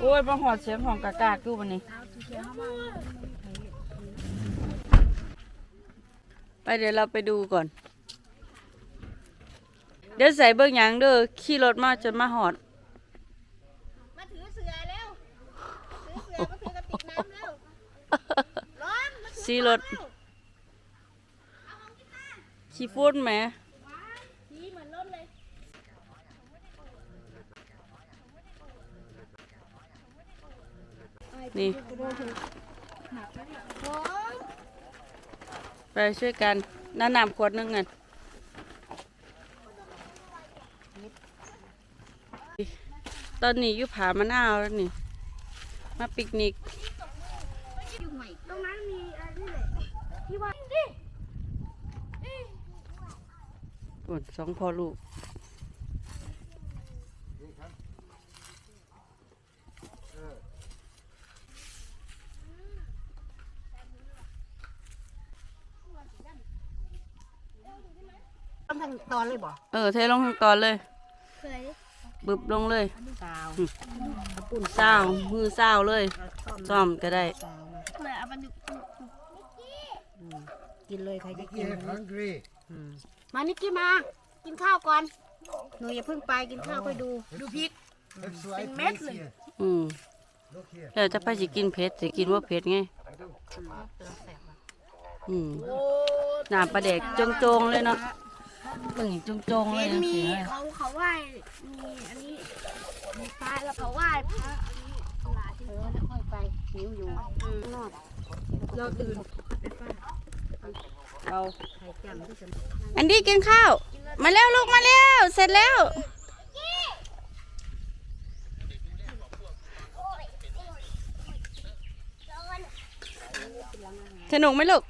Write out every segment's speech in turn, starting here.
โอ้ยมาหอดเสียงของกากากอยู่วันนี้ ไปเดี๋ยวเราไปดูก่อน เดี๋ยวใส่เบิ้งหยังเด้อขี่รถมาจนมาหอด มาถือเสือแล้วถือเสือมาถือกระติกน้ำแล้วร้อนมาถือซีรถขี้ฟุ้นแหม สีเหมือนรถเลย นี่ร้อนไปช่วยกันน้ำน้ำขวดนึงเงินตอนนี้อยู่ผามะนาวแล้วนี่ มาปิกนิกอยู่ใหม่ตรงนั้นมีอะไรนี่แหละที่ว่าดิปวดสองพ่อลูก ทำทางตอนเลยบ่เออเทลงทั้งตอนเลยเคยบึบลงเลยสาวเศร้ามือเศร้าเลยซ่อมก็ได้เลยเอาไปดูกินเลยใครจะกิน Get hungry. มานิกกี้มา กินข้าวก่อนหนูอย่าเพิ่งไปกินข้าวค่อยดู ดูพริก Let's slide mess this here. อืม Look here. แล้วจะไปสิกินเผ็ดสิกินว่าเผ็ดไงอืม น้ำปลาเด็กจงๆเลยเนาะเบิ่งจงๆเลยเห็นนะมีสิเขาเขาไหว้มีอันนี้มีปลาแล้วเขาไหว้พระอันนี้หลานที่เออแล้วค่อยไปหิวอยู่นอกเราตื่นเอาอันนี้กินข้าว มาแล้วลูกมาแล้วเสร็จแล้ว สนุกไหมลูก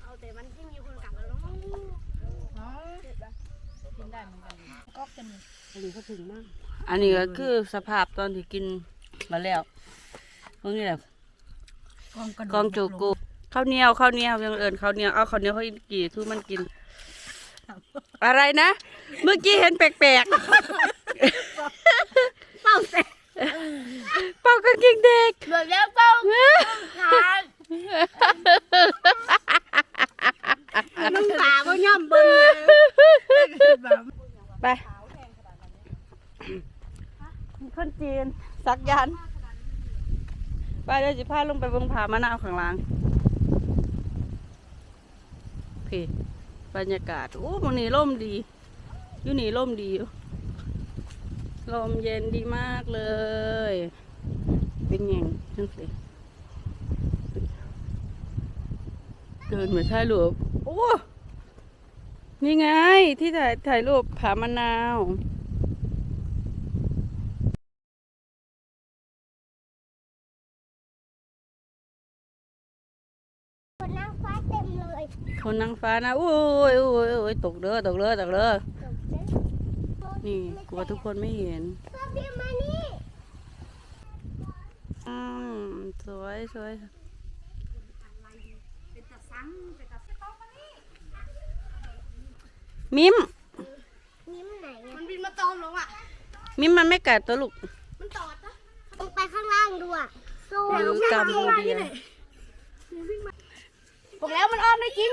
เอาแต่มันที่มีคนกลับแล้วเนาะ อันนี้ก็คือสภาพตอนที่กินมาแล้วพวกนี้แหละกองจูกูข้าวเหนียวข้าวเหนียวยังเอิญข้าวเหนียวเอาข้าวเหนียวเขาอีกกี่ทุกมันกิน อะไรนะ เมื่อกี้เห็นแปลกเป้าแต่ๆเป่ากางเกงเด็กเหลือแล้วเป้าขาดน้ำตาก็ย่ำเบิ้งเลย ไปคนจีนสักยันต์ไปเดี๋ยวจิพาลงไปเบงผามะนาวข้างล่างพี่บรรยากาศโอ้มันนี่ร่มดี อยู่นี่ร่มดีลมเย็นดีมากเลย เป็นไงนั่นสิเดินเหมือนถ่ายรูปโอ้ นี่ไงที่ถ่ายถ่ายรูปผามะนาวคนนั่งฟ้าเต็มเลยคนนางฟ้านะโอ้ยโอ้ยโอ้ยตกเด้อตกเด้อตกเด้อนี่กลัวทุกคนไม่เห็นพ่อพี่มานี่อืมสวยสวย มิม นิ้มไหนมันบินมาตอมลงอะ มิมมันไม่กัดตัวลูก มันตอดนะลงไปข้างล่างดูอะสู้หรือกัมพูเดียบอกแล้วมันอ้อมได้จริง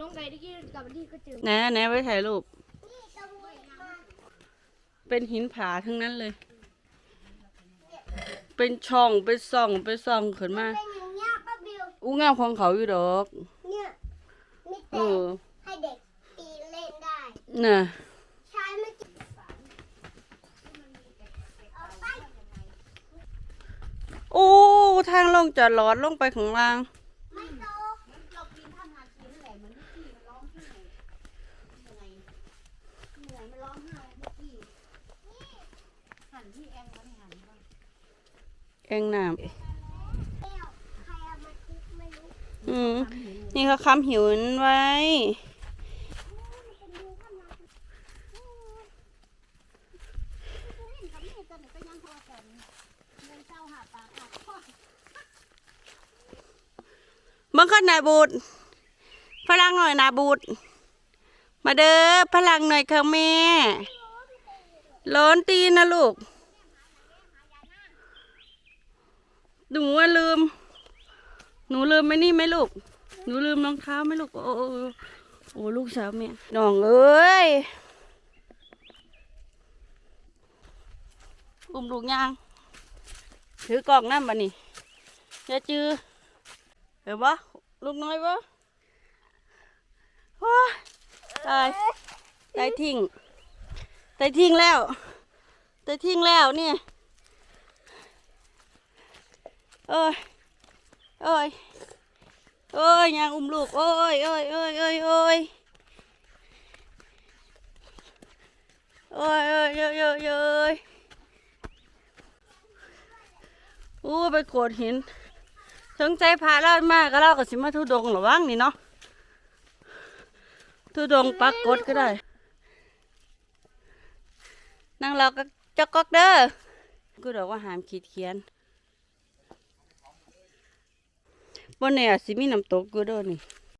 ลงไปที่กี้กับที่ก็เจอไหนไหนไว้ถ่ายรูป เป็นหินผาทั้งนั้นเลย เป็นช่อง เป็นซ่อง เป็นซ่องขึ้นมา เป็นอย่างเงี้ยป้าบิว อู้งามของเขาอยู่ดอก เนี่ยมีเอแต่อให้เด็กตีเล่นได้น่ะใช้ไม่กี่เอาไปโอ้ทางลงจอดรถลงไปข้างล่าง ไม่โตเราปีนทำงานทีนั่นแหละเหมือนที่มันร้องไห้เหนื่อยเหนื่อยมันร้องไห้เมื่อกี้หันที่แองมันหันบ้างเองน้แก้วใครเอามาทุบไม่รู้ำ อืมนี่เขาคำหิวไว้เป็นดูข้างในเห็นเขาไม่เจอหนูก็ยังพอกันเงินเจ้าหาปลาหาทอดเมื่อคืนนาบูดฝรั่งหน่อยนาบูดมาเด้อพลังหน่อยค่ะแม่ร้อนตีนะลูกหนูว่าลืม นูลืมไหมนี่ไหมลูก หนูลืมรองเท้าไหมลูก โอ้โอ้โอ้โอ้ลูกสาวแม่น้องเอ้ยอุ้มลูกย่าง ถือกล่องน้ำบันนี่จะจือเห็นปะลูกน้อยปะโอ้ยตายตายทิ้งตายทิ้งแล้วตายทิ้งแล้วเนี่ยเอ้ย เอ้ยเอ้ยยังอุ้มลูก โอ้ยเอ้ยเอ้ยเอ้ยเอ้ยโอ้ยเอ้ยเอ้ยเอ้ยเอ้ยอู้ไปโกดหินสงใจพาเล่ามากก็เล่ากับสิมาทุดงหรือวังนี่เนาะทุดงปักกดก็ได้นั่งรอก็จอกกอกเด้อกูบอกว่าหามขีดเขียน บนเนี่ยสิมีน้ำตกกูเด้อนี่